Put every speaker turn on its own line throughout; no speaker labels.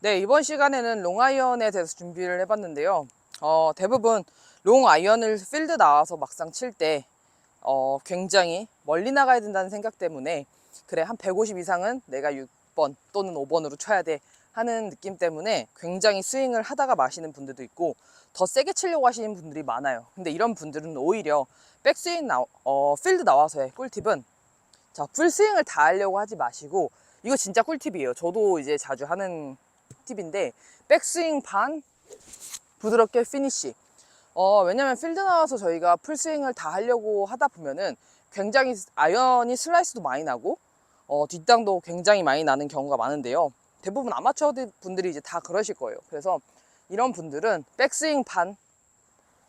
네, 이번 시간에는 롱아이언에 대해서 준비를 해봤는데요. 어, 대부분 롱아이언을 필드 나와서 막상 칠 때, 어, 굉장히 멀리 나가야 된다는 생각 때문에, 그래, 한 150 이상은 내가 6번 또는 5번으로 쳐야 돼 하는 느낌 때문에 굉장히 스윙을 하다가 마시는 분들도 있고, 더 세게 치려고 하시는 분들이 많아요. 근데 이런 분들은 오히려 백스윙 나, 어, 필드 나와서의 꿀팁은 자, 풀스윙을 다 하려고 하지 마시고, 이거 진짜 꿀팁이에요. 저도 이제 자주 하는 팁인데, 백스윙 반, 부드럽게 피니쉬. 어, 왜냐면 필드 나와서 저희가 풀스윙을 다 하려고 하다 보면은 굉장히 아이언이 슬라이스도 많이 나고, 어, 뒷땅도 굉장히 많이 나는 경우가 많은데요. 대부분 아마추어 분들이 이제 다 그러실 거예요. 그래서 이런 분들은 백스윙 반,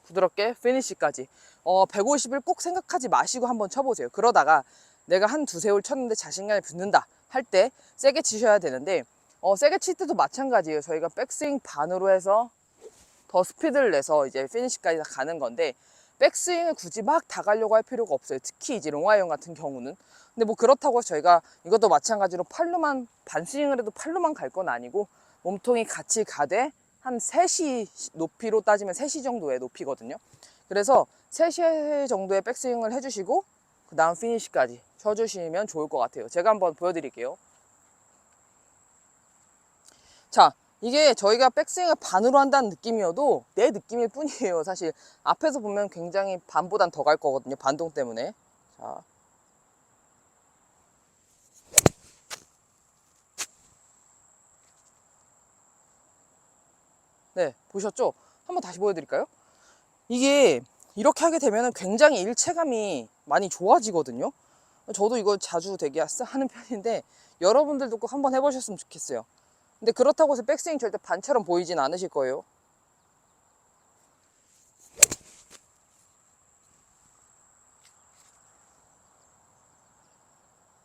부드럽게 피니쉬까지. 어, 150을 꼭 생각하지 마시고 한번 쳐보세요. 그러다가 내가 한 두세 홀 쳤는데 자신감이 붙는다 할 때 세게 치셔야 되는데 어, 세게 칠 때도 마찬가지예요. 저희가 백스윙 반으로 해서 더 스피드를 내서 이제 피니시까지 다 가는 건데 백스윙을 굳이 막 다 가려고 할 필요가 없어요. 특히 이제 롱아이언 같은 경우는. 근데 뭐 그렇다고 저희가 이것도 마찬가지로 팔로만 반스윙을 해도 팔로만 갈 건 아니고 몸통이 같이 가되 한 3시 높이로 따지면 3시 정도의 높이거든요. 그래서 3시 정도의 백스윙을 해주시고 그 다음 피니시까지 쳐주시면 좋을 것 같아요. 제가 한번 보여드릴게요. 자, 이게 저희가 백스윙을 반으로 한다는 느낌이어도 내 느낌일 뿐이에요. 사실 앞에서 보면 굉장히 반보단 더 갈 거거든요. 반동 때문에. 자. 네, 보셨죠? 한번 다시 보여드릴까요? 이게 이렇게 하게 되면 굉장히 일체감이 많이 좋아지거든요. 저도 이걸 자주 되게 하는 편인데 여러분들도 꼭 한번 해보셨으면 좋겠어요. 근데 그렇다고 해서 백스윙 절대 반처럼 보이진 않으실 거예요.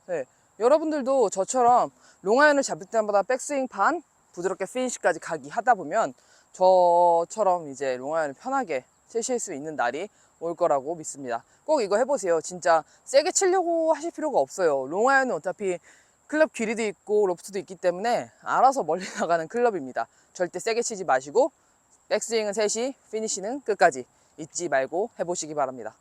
네, 여러분들도 저처럼 롱아이언을 잡을 때마다 백스윙 반, 부드럽게 피니시까지 가기 하다 보면 저처럼 이제 롱아이언을 편하게 치실 수 있는 날이 올 거라고 믿습니다. 꼭 이거 해보세요. 진짜 세게 치려고 하실 필요가 없어요. 롱아이언은 어차피 클럽 길이도 있고 로프트도 있기 때문에 알아서 멀리 나가는 클럽입니다. 절대 세게 치지 마시고 백스윙은 3시, 피니시는 끝까지 잊지 말고 해보시기 바랍니다.